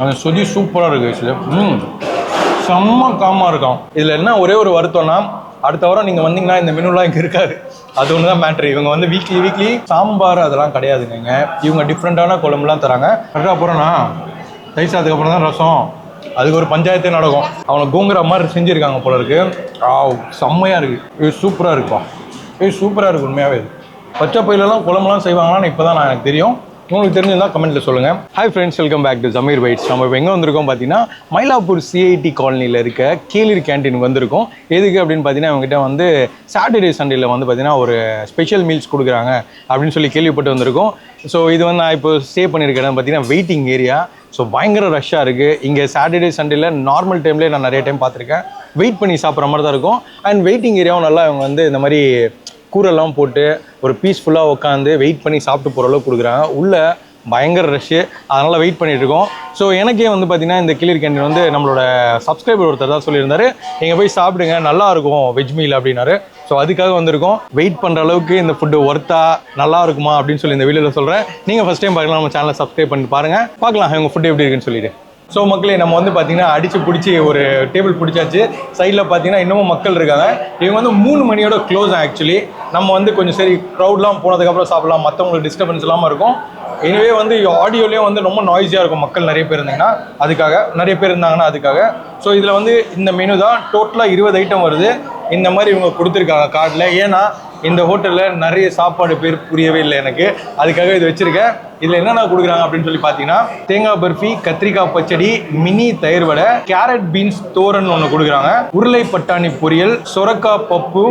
அந்த சுதி சூப்பராக இருக்கு இது ம். செம்ம காமாக இருக்கும் இதில் என்ன ஒரே ஒரு வருத்தம்னா அடுத்த வாரம் நீங்கள் வந்தீங்கன்னா இந்த மெனுலாம் இங்கே இருக்காது. அது ஒன்று தான் மேட்ரு இவங்க வந்து வீக்லி வீக்லி சாம்பார் அதெல்லாம் கிடையாதுங்க. இவங்க டிஃப்ரெண்ட்டான குழம்புலாம் தராங்க. அதுக்கப்புறம்னா தயிர் அதுக்கப்புறம் தான் ரசம். அதுக்கு ஒரு பஞ்சாயத்தே நடக்கும். அவனை கூங்குற மாதிரி செஞ்சுருக்காங்க போல இருக்கு. ஆ செம்மையாக இருக்குது இது சூப்பராக இருக்குப்பா. இது சூப்பராக இருக்கு உண்மையாகவே இது பச்சை பயிலெல்லாம் குழம்புலாம் செய்வாங்களான்னு இப்போ தான் நான் எனக்கு தெரியும். உங்களுக்கு தெரிஞ்சிருந்தா கமெண்ட்ல சொல்லுங்க. Hi friends welcome back to Zameer bites நம்ம இப்போ எங்கே வந்திருக்கோம் பார்த்தீங்கன்னா மயிலாப்பூர் சிஐடி காலனியில் இருக்க கேலிர் கேன்டீன் வந்திருக்கோம். எதுக்கு அப்படின்னு பார்த்தீங்கன்னா அவங்ககிட்ட வந்து சாட்டர்டே சண்டேல வந்து பார்த்தீங்கன்னா ஒரு ஸ்பெஷல் மீல்ஸ் கொடுக்குறாங்க அப்படின்னு சொல்லி கேள்விப்பட்டு வந்திருக்கோம். ஸோ இது வந்து நான் இப்போ ஸ்டே பண்ணியிருக்க இடம் பார்த்தீங்கன்னா வெயிட்டிங் ஏரியா ஸோ பயங்கர ரஷ்ஷாக இருக்குது இங்கே சாட்டர்டே சண்டேல நார்மல் டைம்லேயே நான் நிறைய டைம் பார்த்துருக்கேன். வெயிட் பண்ணி சாப்பிட்ற மாதிரி தான் இருக்கும். அண்ட் வெயிட்டிங் ஏரியாவும் நல்லா இவங்க வந்து இந்த மாதிரி கூரெல்லாம் போட்டு ஒரு பீஸ்ஃபுல்லாக உட்காந்து வெயிட் பண்ணி சாப்பிட்டு போகிற அளவுக்கு கொடுக்குறாங்க. உள்ளே பயங்கர ரஷ்ஷு அதனால் வெயிட் பண்ணிகிட்ருக்கோம் இருக்கோம். ஸோ எனக்கே வந்து பார்த்தீங்கன்னா இந்த கிளியர் கேண்டீன் வந்து நம்மளோட சப்ஸ்கிரைபர் ஒருத்தர் தான் சொல்லியிருந்தாரு. நீங்கள் போய் சாப்பிடுங்க நல்லாயிருக்கும் வெஜ் மீல் அப்படின்னாரு. ஸோ அதுக்காக வந்திருக்கோம். வெயிட் பண்ணுற அளவுக்கு இந்த ஃபுட்டு ஒர்த்தா நல்லா இருக்குமா அப்படின்னு சொல்லி இந்த வீடியோவில் சொல்கிறேன் நீங்கள் ஃபஸ்ட் டைம் பார்க்கலாம் நம்ம சேனலை சப்ஸ்கிரைப் பண்ணி பாருங்கள் பார்க்கலாம் இவங்க ஃபுட்டு எப்படி இருக்குன்னு சொல்லிட்டு. ஸோ மக்களே நம்ம வந்து பார்த்தீங்கன்னா அடித்து பிடிச்சி ஒரு டேபிள் பிடிச்சாச்சு. சைடில் பார்த்தீங்கன்னா இன்னமும் மக்கள் இருக்காங்க. இவங்க வந்து மூணு மணியோட க்ளோஸ் ஆக்சுவலி நம்ம வந்து கொஞ்சம் சரி க்ரௌட்லாம் போனதுக்கப்புறம் சாப்பிடலாம். மற்றவங்களுக்கு டிஸ்டர்பன்ஸ் இல்லாமல் இருக்கும். எனவே வந்து ஆடியோலேயும் வந்து ரொம்ப நாய்ஸியாக இருக்கும் மக்கள் நிறைய பேர் இருந்தீங்கன்னா. அதுக்காக நிறைய பேர் இருந்தாங்கன்னா அதுக்காக. ஸோ இதில் வந்து இந்த மெனு தான் டோட்டலாக இருபது ஐட்டம் வருது. இந்த மாதிரி இவங்க கொடுத்துருக்காங்க கார்டில். ஏன்னா இந்த ஹோட்டலில் நிறைய சாப்பாடு பேர் புரியவே இல்லை எனக்கு. அதுக்காக இது வச்சுருக்கேன். இதில் என்னென்ன கொடுக்குறாங்க அப்படின்னு சொல்லி பார்த்தீங்கன்னா தேங்காய் பர்ஃபி கத்திரிக்காய் பச்சடி மினி தயிர் வடை கேரட் பீன்ஸ் தோரன் ஒன்று கொடுக்குறாங்க. உருளை பட்டாணி பொரியல் சொரக்காய் பப்பு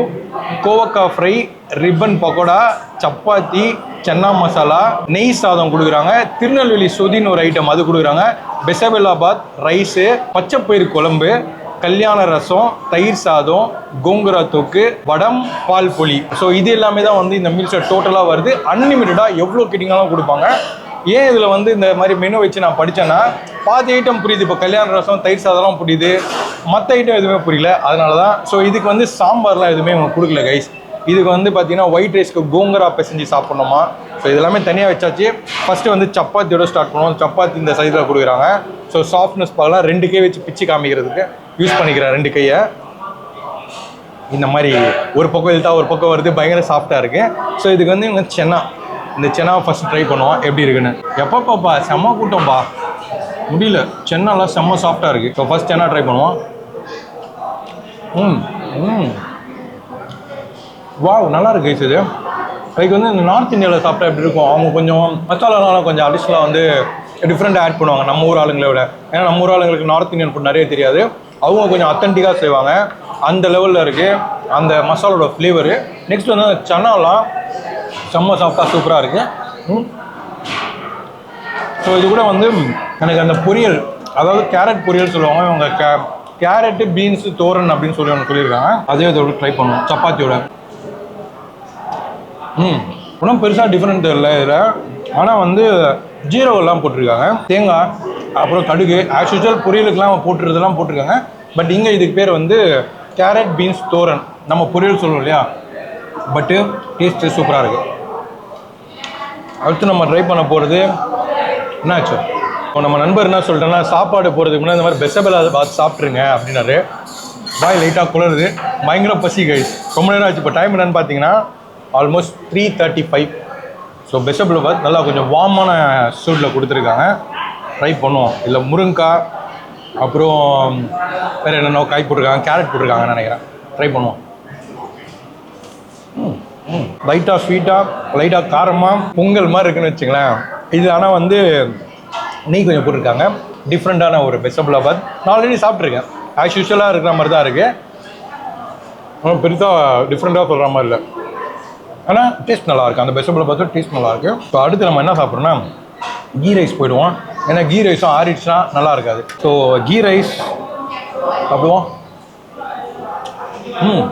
கோவக்காய் ஃப்ரை ரிப்பன் பக்கோடா சப்பாத்தி சன்னா மசாலா நெய் சாதம் கொடுக்குறாங்க. திருநெல்வேலி சொதின்னு ஒரு ஐட்டம் அது கொடுக்குறாங்க. பெசபெல்லாபாத் ரைஸு பச்சைப்பயிறு குழம்பு கல்யாண ரசம் தயிர் சாதம் கோங்குரா தொக்கு வடம் பால் புளி. ஸோ இது எல்லாமே தான் வந்து இந்த மீல்ஸில் டோட்டலாக வருது. அன்லிமிட்டடாக எவ்வளோ கிட்டிங்கெல்லாம் கொடுப்பாங்க. ஏன் இதில் வந்து இந்த மாதிரி மெனு வச்சு நான் படித்தேன்னா பாதி ஐட்டம் புரியுது. இப்போ கல்யாண ரசம் தயிர் சாதம்லாம் புரியுது. மற்ற ஐட்டம் எதுவுமே புரியல. அதனால தான் ஸோ இதுக்கு வந்து சாம்பார்லாம் எதுவுமே கொடுக்கல கைஸ் இதுக்கு வந்து பார்த்தீங்கன்னா ஒயிட் ரைஸ்க்கு கோங்கரா பிசைஞ்சு சாப்பிட்ணுமா? ஸோ இதெல்லாமே தனியாக வச்சாச்சு. ஃபஸ்ட்டு வந்து சப்பாத்தியோட ஸ்டார்ட் பண்ணுவோம். சப்பாத்தி இந்த சைஸில் கொடுக்குறாங்க. ஸோ சாஃப்ட்னஸ் பார்க்கலாம் ரெண்டுக்கே வச்சு பிச்சு காமிக்கிறதுக்கு. யூஸ் பண்ணிக்கிறேன் ரெண்டு கையை. இந்த மாதிரி ஒரு பக்கம் இழுத்தா ஒரு பக்கம் வருது பயங்கர சாஃப்டாக இருக்குது ஸோ இதுக்கு வந்து இவங்க சென்னா. இந்த சென்னாவை ஃபஸ்ட் ட்ரை பண்ணுவோம் எப்படி இருக்குன்னு. எப்போ பாப்பா? செம்ம கூட்டம்பா. முடியல. சென்னாலாம் செம்ம சாஃப்டாக இருக்குது ஸோ ஃபஸ்ட் சென்னா ட்ரை பண்ணுவோம். ம் ம். வா நல்லா இருக்கு இது. அதுக்கு வந்து இந்த நார்த் இந்தியாவில் சாப்பிட்டா எப்படி இருக்கும்? அவங்க கொஞ்சம் மசாலாலாம் கொஞ்சம் அடிஷ்னலாக வந்து டிஃப்ரெண்ட்டாக ஆட் பண்ணுவாங்க நம்ம ஊர் ஆளுங்களை விட. ஏன்னா நம்ம ஊர் ஆளுங்களுக்கு நார்த் இந்தியன் ஃபுட் நிறைய தெரியாது. அவங்க கொஞ்சம் அத்தன்டிக்காக செய்வாங்க. அந்த லெவலில் இருக்குது அந்த மசாலோட ஃப்ளேவரு நெக்ஸ்ட் வந்து அந்த சன்னாலாம் செம்ம சாஃப்டாக சூப்பராக இருக்குது ஸோ இது கூட வந்து எனக்கு அந்த பொரியல் அதாவது கேரட் பொரியல் சொல்லுவாங்க. இவங்க கே கேரட்டு பீன்ஸு தோரன் அப்படின்னு சொல்லி ஒன்று சொல்லியிருக்காங்க. அதே இதோட ட்ரை பண்ணுவோம். சப்பாத்தியோட. ம். ஒன்றும் பெருசாக டிஃப்ரெண்ட் இல்லை இதில். ஆனால் வந்து ஜீரகெல்லாம் போட்டிருக்காங்க. தேங்காய் அப்புறம் கடுகு. ஆஸ் யூஸ்வல் பொரியலுக்கெல்லாம் போட்டுறதெல்லாம் போட்டிருக்காங்க. பட் இங்கே இதுக்கு பேர் வந்து கேரட் பீன்ஸ் தோரன். நம்ம பொரியல் சொல்லுவோம் இல்லையா? பட்டு டேஸ்ட்டு சூப்பராக இருக்குது அடுத்து நம்ம ட்ரை பண்ண போகிறது என்னாச்சு? இப்போ நம்ம நண்பர் என்ன சொல்லிட்டேன்னா சாப்பாடு போகிறதுக்கு முன்னாடி இந்த மாதிரி பெசபெலா பார்த்து சாப்பிட்ருங்க அப்படின்னாரு. பாய் லைட்டாக குளருது. பயங்கர பசி கைஸ் ரொம்ப நேரம் ஆச்சு. இப்போ டைம் என்னென்னு பார்த்தீங்கன்னா almost three thirty five so possible பார்த்து நல்லா கொஞ்சம் வார்மான சூட்டில் கொடுத்துருக்காங்க. ட்ரை பண்ணுவோம். இதில் முருங்கைக்காய் அப்புறம் வேறு என்னென்ன காய் போட்டிருக்காங்க கேரட் போட்டிருக்காங்கன்னு நினைக்கிறேன். ட்ரை பண்ணுவோம். லைட்டாக ஸ்வீட்டாக லைட்டாக காரமாக பொங்கல் மாதிரி இருக்குன்னு வச்சுங்களேன். இது ஆனால் வந்து நெய் கொஞ்சம் போட்டிருக்காங்க. டிஃப்ரெண்ட்டான ஒரு பெசபிளாபாத் நான் ஆல்ரெடி சாப்பிட்ருக்கேன் ஆஸ் யூஸ்வலாக இருக்கிற மாதிரி தான் இருக்குது பெருசாக டிஃப்ரெண்ட்டாக சொல்கிற மாதிரி இல்லை. ஆனால் டேஸ்ட் நல்லாயிருக்கு அந்த வெஜிடபிளை பார்த்து டேஸ்ட் நல்லாயிருக்கு ஸோ அடுத்து நம்ம என்ன சாப்பிட்றோன்னா கீ ரைஸ் போயிடுவோம். ஏன்னா கீ ரைஸும் ஆறிடுச்சுன்னா நல்லா இருக்காது. ஸோ கீ ரைஸ் சாப்பிடுவோம் ம்.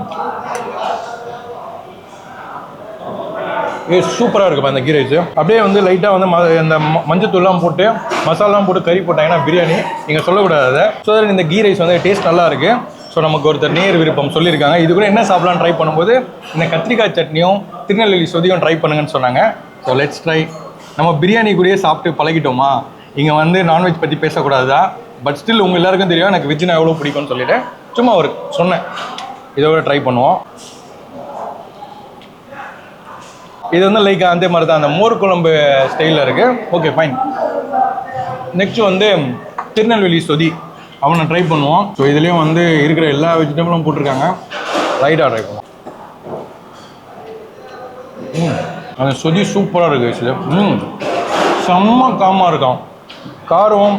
ஏ சூப்பராக இருக்குப்பா இந்த கீ ரைஸ். அப்படியே வந்து லைட்டாக வந்து ம- இந்த மஞ்சத்தூள்லாம் போட்டு மசாலாம் போட்டு கறி போட்டாங்கன்னா பிரியாணி. நீங்கள் சொல்லக்கூடாது ஸோ இந்த கீ ரைஸ் வந்து டேஸ்ட் நல்லா இருக்கு. ஸோ நமக்கு ஒருத்தர் நேர் விருப்பம் சொல்லியிருக்காங்க. இது கூட என்ன சாப்பிட்லான்னு ட்ரை பண்ணும்போது இந்த கத்திரிக்காய் சட்னியும் திருநெல்வேலி சொதியும் ட்ரை பண்ணுங்கன்னு சொன்னாங்க. ஸோ லெட்ஸ் ட்ரை நம்ம பிரியாணி கூடயே சாப்பிட்டு பழகிட்டோமா? இங்கே வந்து நான்வெஜ் பற்றி பேசக்கூடாதா பட் ஸ்டில் உங்கள் எல்லாருக்கும் தெரியும் எனக்கு வெஜ்னா எவ்வளோ பிடிக்கும்னு சொல்லிட்டு. சும்மா ஒரு சொன்னேன். இதோட ட்ரை பண்ணுவோம். இது வந்து லைக் அதே மாதிரி தான் அந்த மோர் குழம்பு ஸ்டைலில் இருக்குது ஓகே ஃபைன் நெக்ஸ்ட் வந்து திருநெல்வேலி சொதி. அவனை ட்ரை பண்ணுவோம். ஸோ இதுலேயும் வந்து இருக்கிற எல்லா வெஜிடபிளும் போட்டிருக்காங்க. லைட்டாக ட்ரை பண்ணுவோம். ம். அந்த சொதி சூப்பராக இருக்குது ஆக்சுவலி ம். செம்ம காமாக இருக்கும். காரம்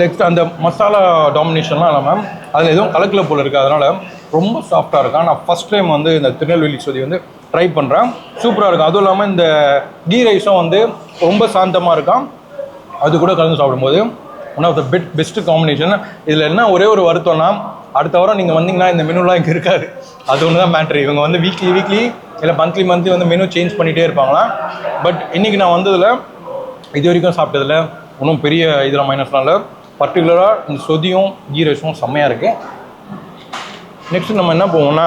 நெக்ஸ்ட் அந்த மசாலா டாமினேஷன்லாம் இல்லாமல் அதில் எதுவும் கலக்கல போல் இருக்குது அதனால் ரொம்ப சாஃப்டாக இருக்கும் நான் ஃபஸ்ட் டைம் வந்து இந்த திருநெல்வேலி சொதி வந்து ட்ரை பண்ணுறேன் சூப்பராக இருக்கும் அதுவும் இல்லாமல் இந்த கீ ரைஸும் வந்து ரொம்ப சாந்தமாக இருக்கும். அது கூட கலந்து சாப்பிடும்போது one of the bet best combination இதில் என்ன ஒரே ஒரு வருத்தம்னா அடுத்த வாரம் நீங்கள் வந்தீங்கன்னா இந்த மெனுலாம் இங்கே இருக்காது. அது ஒன்று தான் மேட்ரு இவங்க வந்து வீக்லி வீக்லி இல்லை மந்த்லி மந்த்லி வந்து மெனு சேஞ்ச் பண்ணிகிட்டே இருப்பாங்களாம். பட் இன்றைக்கி நான் வந்ததில் இது வரைக்கும் சாப்பிட்டதில் ஒன்றும் பெரிய இதில் மைனஸ்லாம் இல்லை. பர்டிகுலராக இந்த சொதியும் கீ ரைஸும் செம்மையாக இருக்குது நெக்ஸ்ட் நம்ம என்ன போவோம்னா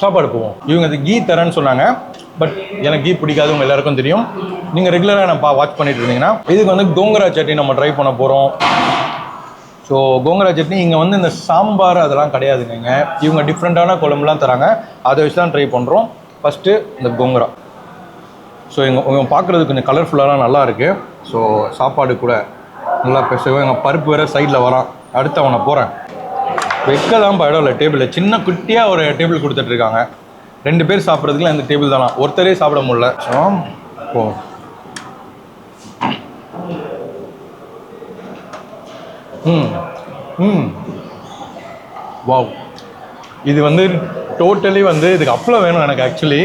சாப்பாடு போவோம். இவங்க இது கீ தரேன்னு சொன்னாங்க. பட் எனக்கு கீ பிடிக்காது உங்கள் எல்லாருக்கும் தெரியும். நீங்கள் ரெகுலராக நான் பா வாட்ச் பண்ணிட்டு இருந்தீங்கன்னா இதுக்கு வந்து கோங்கரா சட்னி நம்ம ட்ரை பண்ண போகிறோம் ஸோ கோங்கரா சட்னி இங்கே வந்து இந்த சாம்பார் அதெல்லாம் கிடையாதுங்க. இவங்க டிஃப்ரெண்ட்டான குழம்புலாம் தராங்க. அதை வச்சு தான் ட்ரை பண்ணுறோம் ஃபஸ்ட்டு இந்த கோங்கரா. ஸோ எங்கள் இவங்க பார்க்குறதுக்கு கொஞ்சம் கலர்ஃபுல்லாலாம் நல்லா இருக்குது ஸோ சாப்பாடு கூட நல்லா பேசுவோம் எங்கள் பருப்பு வேறு சைடில் வரான். அடுத்து அவனை போகிறேன் வெக்கலாம் இடம் இல்லை டேபிளில் சின்ன குட்டியாக ஒரு டேபிள் கொடுத்துட்ருக்காங்க ரெண்டு பேர் சாப்பிட்றதுக்குலாம் இந்த டேபிள் தானா? ஒருத்தரே சாப்பிட முடியல. ஸோ போ. ம் ம். வாவ் இது வந்து டோட்டலி வந்து இதுக்கு அப்பளம் வேணும் எனக்கு ஆக்சுவலி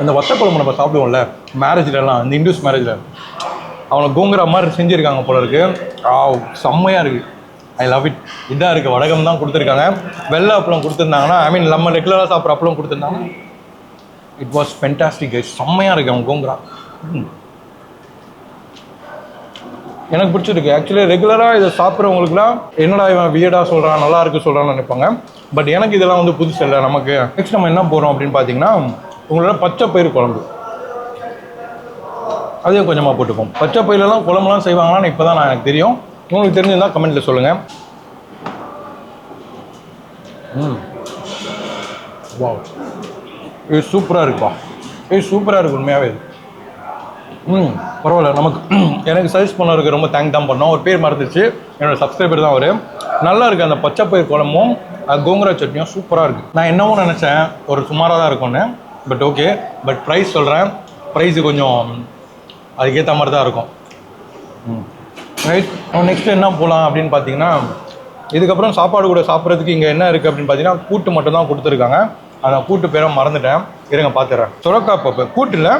அந்த வத்த குழம்பு நம்ம சாப்பிடுவோம்ல மேரேஜ்லலாம் இந்த இந்துஸ் மேரேஜில் அவனை கோங்குற மாதிரி செஞ்சுருக்காங்க போல இருக்கு. ஆ செம்மையாக இருக்குது ஐ லவ் இட் இதாக இருக்குது வடகம் தான் கொடுத்துருக்காங்க. வெள்ளை அப்பளம் கொடுத்துருந்தாங்கன்னா ஐ மீன் நம்ம ரெகுலராக சாப்பிட்ற அப்பளம் கொடுத்துருந்தாங்க இட் வாஸ் ஃபென்டாஸ்டிக் செம்மையாக இருக்கு அவன் கோங்குரா ம். எனக்கு பிடிச்சிருக்கு. ஆக்சுவலி ரெகுலராக இதை சாப்பிட்றவங்களுக்குலாம் என்னடா இவன் வியடாக சொல்கிறான் நல்லா இருக்கு சொல்கிறான்னு நினைப்பாங்க. பட் எனக்கு இதெல்லாம் வந்து புதுசு இல்லை நமக்கு. நெக்ஸ்ட் நம்ம என்ன போகிறோம் அப்படின்னு பார்த்தீங்கன்னா உங்களோட பச்சை பயிறு குழம்பு. அதையும் கொஞ்சமாக போட்டுப்போம். பச்சை பயிரெல்லாம் குழம்புலாம் செய்வாங்களான்னு இப்போ தான் நான் எனக்கு தெரியும். உங்களுக்கு தெரிஞ்சிருந்தால் கமெண்ட்டில் சொல்லுங்கள் ம். வா இது சூப்பராக இருக்குப்பா. இது சூப்பராக இருக்கு உண்மையாகவே இது ம் பரவாயில்ல. நமக்கு எனக்கு சஜஸ்ட் பண்ணவருக்கு ரொம்ப தேங்க் தான் பண்ணோம். ஒரு பேர் மறந்துச்சு என்னோடய சப்ஸ்கிரைபர் தான் அவர். நல்லா இருக்குது அந்த பச்சை பயிர் குழம்பும். கோங்குரா சட்னியும் சூப்பராக இருக்குது நான் என்னவோ நினச்சேன். ஒரு சுமாராக தான் இருக்கும்னு. பட் ஓகே பட் ப்ரைஸ் சொல்கிறேன் ப்ரைஸு கொஞ்சம் அதுக்கேற்ற மாதிரி தான் இருக்கும். ம். ரைட் நெக்ஸ்ட் என்ன போகலாம் அப்படின்னு பார்த்தீங்கன்னா இதுக்கப்புறம் சாப்பாடு கூட சாப்பிட்றதுக்கு இங்கே என்ன இருக்குது அப்படின்னு பார்த்தீங்கன்னா கூட்டு மட்டும் தான் கொடுத்துருக்காங்க. அந்த கூட்டு பேரை மறந்துட்டேன். இருங்க பார்த்துறேன் சுரக்காய் பப்பு கூட்டில்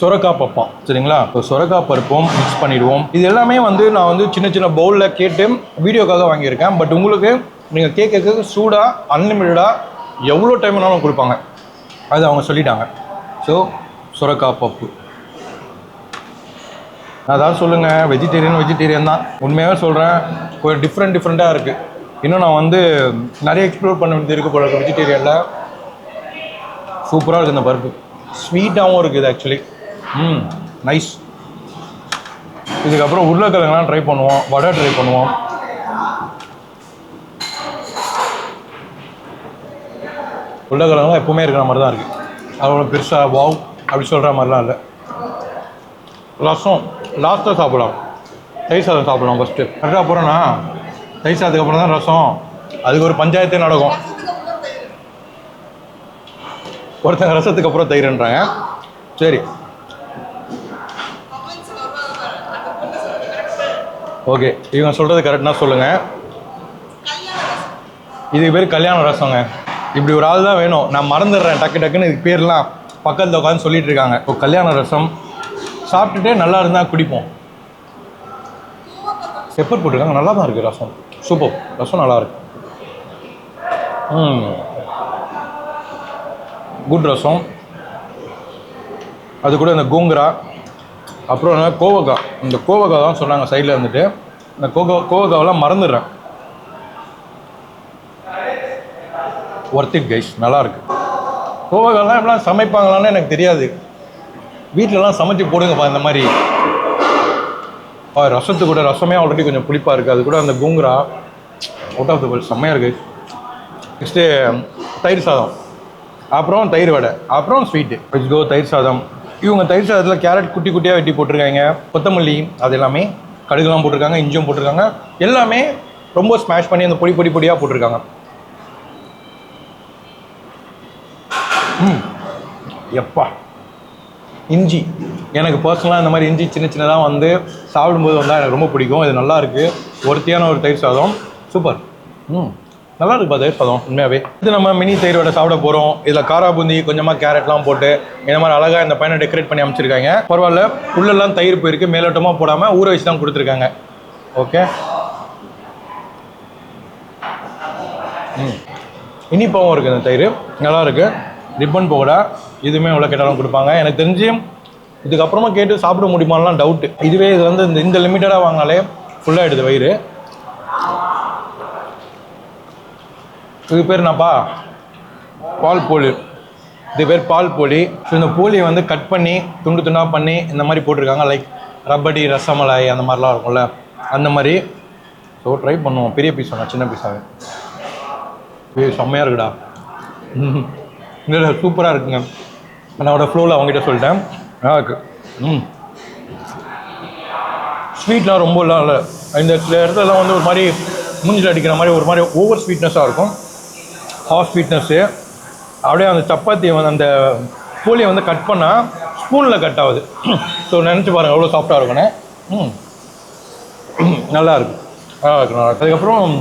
சுரக்காய் பப்பம் சரிங்களா? இப்போ சுரக்காய் பருப்பும் மிக்ஸ் பண்ணிடுவோம். இது எல்லாமே வந்து நான் வந்து சின்ன சின்ன பவுலில் கேட்டு வீடியோக்காக வாங்கியிருக்கேன். பட் உங்களுக்கு நீங்கள் கேட்க சூடாக அன்லிமிட்டடாக எவ்வளோ டைம் வேணாலும் கொடுப்பாங்க. அது அவங்க சொல்லிட்டாங்க. ஸோ சுரக்கா பப்பு. அதான் சொல்லுங்கள் வெஜிடேரியன் வெஜிடேரியன் தான். உண்மையாகவே சொல்கிறேன் ஒரு டிஃப்ரெண்ட் டிஃப்ரெண்ட்டாக இருக்குது இன்னும் நான் வந்து நிறைய எக்ஸ்ப்ளோர் பண்ண வேண்டியது இருக்குது போல இருக்குது வெஜிடேரியனில் சூப்பராக இருக்குது இந்த பருப்பு. ஸ்வீட்டாகவும் இருக்குது ஆக்சுவலி ம் நைஸ் இதுக்கப்புறம் உருளைக்கிழங்குலாம் ட்ரை பண்ணுவோம் வடை ட்ரை பண்ணுவோம். உருளைக்கிழங்குலாம் எப்பவுமே இருக்கிற மாதிரி தான் இருக்குது. அவ்வளோ பெருசாக வாவ் அப்படி சொல்கிற மாதிரிலாம் இல்லை. ரசம் லாஸ்ட்டாக சாப்பிடலாம். தயிர் சாதம் சாப்பிடலாம் ஃபஸ்ட்டு கரெக்டாக போகிறேன்னா தயிர் சாதத்துக்கு அப்புறம் தான் ரசம். அதுக்கு ஒரு பஞ்சாயத்தே நடக்கும். ஒருத்தங்க ரசத்துக்கு அப்புறம் தயிர்ன்றாங்க. சரி. ஓகே இவங்க சொல்கிறது கரெக்டாக சொல்லுங்கள் இதுக்கு பேர் கல்யாண ரசங்க. இப்படி ஒரு ஆள் தான் வேணும். நான் மறந்துடுறேன். டக்கு டக்குன்னு இதுக்கு பேர்லாம் பக்கத்தில் உட்காந்து சொல்லிட்டு இருக்காங்க. இப்போ கல்யாண ரசம். சாப்பிட்டுட்டே நல்லா இருந்தால் குடிப்போம். பெப்பர் போட்டிருக்காங்க. நல்லா தான் இருக்குது ரசம். சூப்பர் ரசம் நல்லா இருக்கு. குட் ரசம். அது கூட இந்த கூங்குரா. அப்புறம் என்ன? கோவக்காய். இந்த கோவக்காய் தான் சொன்னாங்க சைடில் இருந்துட்டு. இந்த கோகோ கோவக்காவெல்லாம் மறந்துடுறேன். ஒர்த் இட் கைஸ் நல்லாயிருக்கு இருக்கு எப்படிலாம் சமைப்பாங்களான்னு எனக்கு தெரியாது. வீட்டிலலாம் சமைச்சு போடுங்கப்பா இந்த மாதிரி. ரசத்து கூட ரசமே ஆல்ரெடி கொஞ்சம் புளிப்பாக இருக்குது அது கூட அந்த கூங்குரா அவுட் ஆஃப் த வேர்ல்ட் செம்மையாக இருக்குது நெக்ஸ்ட்டு தயிர் சாதம். அப்புறம் தயிர் வடை. அப்புறம் ஸ்வீட்டு வெஜ் கோ தயிர் சாதம். இவங்க தயிர் சாதத்தில் கேரட் குட்டி குட்டியாக வெட்டி போட்டிருக்காங்க. கொத்தமல்லி அது எல்லாமே கடுகுலாம் போட்டிருக்காங்க இஞ்சும் போட்டிருக்காங்க. எல்லாமே ரொம்ப ஸ்மாஷ் பண்ணி அந்த பொடி பொடி பொடியாக போட்டிருக்காங்க. எப்பா? இஞ்சி. எனக்கு பர்சனலாக இந்த மாதிரி இஞ்சி சின்ன சின்னதாக வந்து சாப்பிடும்போது வந்தால் எனக்கு ரொம்ப பிடிக்கும். இது நல்லா இருக்குது ஒருத்தியான ஒரு தயிர் சாதம். சூப்பர். ம். நல்லா இருக்குப்பா தயிர் சாதம் உண்மையாகவே இது நம்ம மினி தயிர் வடை சாப்பிட போகிறோம் இதில் காரா பூந்தி கொஞ்சமாக கேரட்லாம் போட்டு இந்த மாதிரி அழகாக இந்த பையனை டெக்கரேட் பண்ணி அமைச்சிருக்காங்க பரவாயில்ல. உள்ளெல்லாம் தயிர் போயிருக்கு. மேலோட்டமாக போடாமல் ஊற வச்சு தான் கொடுத்துருக்காங்க. ஓகே ம். இனிப்பாகவும் இருக்குது இந்த தயிர். நல்லா இருக்குது ரிப்பன் பவுடா இதுவுமே எவ்வளோ கேட்டாலும் கொடுப்பாங்க. எனக்கு தெரிஞ்சு இதுக்கப்புறமா கேட்டு சாப்பிட முடியுமாலாம் டவுட்டு இதுவே இது வந்து இந்த இந்த லிமிட்டடாக வாங்கினாலே ஃபுல்லாக ஃபுல்லாகிடுது வயிறு. இது பேர் என்னப்பா? பால் போலி. இது பேர் பால் போலி. ஸோ இந்த போலியை வந்து கட் பண்ணி துண்டு துண்டாக பண்ணி இந்த மாதிரி போட்டிருக்காங்க. லைக் ரப்படி ரசமலாய் அந்த மாதிரிலாம் இருக்கும்ல. அந்த மாதிரி. ஸோ ட்ரை பண்ணுவோம். பெரிய பீஸ் வேணாம் சின்ன பீஸாக செம்மையாக இருக்குடா. ம் இல்லை சூப்பராக இருக்குங்க. என்னோட ஃப்ளோவில் அவங்ககிட்ட சொல்லிட்டேன். நல்லா இருக்கு. ம். ஸ்வீட்லாம் ரொம்ப இல்லை. இந்த சில இடத்துலலாம் வந்து ஒரு மாதிரி மூஞ்சில் அடிக்கிற மாதிரி ஒரு மாதிரி ஓவர் ஸ்வீட்னஸாக இருக்கும். ஹாஃப் ஸ்வீட்னஸ்ஸு அப்படியே அந்த சப்பாத்தியை வந்து அந்த கோழியை வந்து கட் பண்ணால் ஸ்பூனில் கட் ஆகுது. ஸோ நினச்சி பாருங்கள் எவ்வளோ சாஃப்டாக இருக்குன்னு ம். நல்லா இருக்கு. நல்லா இருக்கு நல்லா இருக்கு. அதுக்கப்புறம்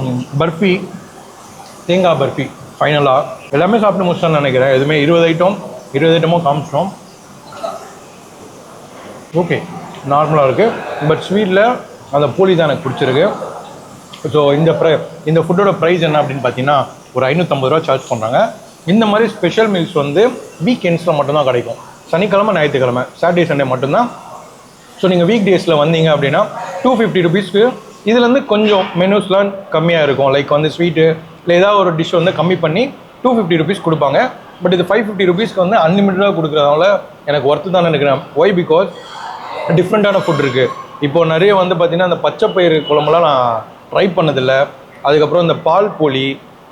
பர்ஃபி தேங்காய் பர்ஃபி ஃபைனலாக எல்லாமே சாப்பிட்டு முடிச்சிட்டேன்னு நினைக்கிறேன். எதுவுமே இருபது ஐட்டம் இருபது ஐட்டமும் காமிச்சிட்டோம். ஓகே நார்மலாக இருக்குது பட் ஸ்வீட்டில் அந்த போலி தான் எனக்கு பிடிச்சிருக்கு. ஸோ இந்த ப்ரை இந்த ஃபுட்டோட ப்ரைஸ் என்ன அப்படின்னு பார்த்தீங்கன்னா ஒரு ஐநூற்றம்பது ரூபா சார்ஜ் பண்ணுறாங்க இந்த மாதிரி ஸ்பெஷல் மீல்ஸ் வந்து வீக்கெண்ட்ஸில் மட்டும்தான் கிடைக்கும். சனிக்கிழமை ஞாயிற்றுக்கிழமை சாட்டர்டே சண்டே மட்டும்தான். ஸோ நீங்கள் வீக் டேஸில் வந்தீங்க அப்படின்னா டூ ஃபிஃப்டி ருபீஸ்க்கு இதுலேருந்து கொஞ்சம் மெனூஸ்லாம் கம்மியாக இருக்கும். லைக் வந்து ஸ்வீட்டு இல்லை ஏதாவது ஒரு டிஷ் வந்து கம்மி பண்ணி டூ ஃபிஃப்டி ருபீஸ் கொடுப்பாங்க. பட் இது ஃபைவ் ஃபிஃப்டி ருபீஸ்க்கு வந்து அன்லிமிட்டடாக கொடுக்குறதுனால எனக்கு ஒர்த்து தான் நினைக்கிறேன். ஒய் பிகாஸ் டிஃப்ரெண்ட்டான ஃபுட் இருக்குது இப்போ நிறைய வந்து பார்த்தீங்கன்னா அந்த பச்சை பயிறு குழம்புலாம் நான் ட்ரை பண்ணதில்லை. அதுக்கப்புறம் இந்த பால் போலி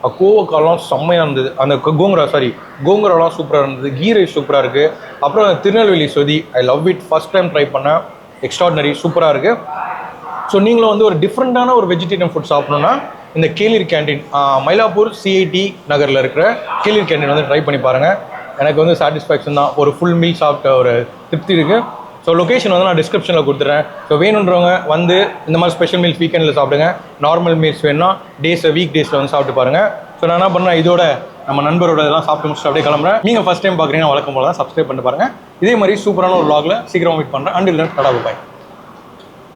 அஹ் கோவக்காலாம் செம்மையாக இருந்தது. அந்த கோங்குரா சாரி கோங்குராலாம் சூப்பராக இருந்தது. கீ ரைஸ் சூப்பராக இருக்குது அப்புறம் திருநெல்வேலி சொதி I love it first time try பண்ணேன் எக்ஸ்ட்ராடினரி சூப்பராக இருக்குது ஸோ நீங்களும் வந்து ஒரு டிஃப்ரெண்ட்டான ஒரு வெஜிடேரியன் ஃபுட் சாப்பிட்ணுன்னா இந்த கேளிர் கேண்டீன் மயிலாப்பூர் சிஐடி நகரில் இருக்கிற கேளிர் கேண்டீன் வந்து ட்ரை பண்ணி பாருங்கள் எனக்கு வந்து சாட்டிஸ்ஃபேக்ஷன் தான். ஒரு ஃபுல் மீல் சாப்பிட்ட ஒரு திருப்தி இருக்குது ஸோ லொக்கேஷன் வந்து நான் டிஸ்கிரிப்ஷனில் கொடுத்துறேன். ஸோ வேணுன்றவங்க வந்து இந்த மாதிரி ஸ்பெஷல் மீல்ஸ் வீக்கெண்டில் சாப்பிடுங்க. நார்மல் மீல்ஸ் வேணும்னா டேஸ் வீக் டேஸில் வந்து சாப்பிட்டு பாருங்கள் ஸோ நான் என்ன பண்ணேன்? இதோட நம்ம நண்பரோட இதெல்லாம் சாப்பிட்டு முடிச்சுட்டு அப்படியே கிளம்புறேன். நீங்கள் ஃபஸ்ட் டைம் பார்க்குறீங்கன்னா வழக்கம் போல தான் சப்ஸ்கிரைப் பண்ணி பாருங்கள் இதே மாதிரி சூப்பரான ஒரு vlogல சீக்கிரம் மீட் பண்ணுறேன் அண்டில் டாடா பாய்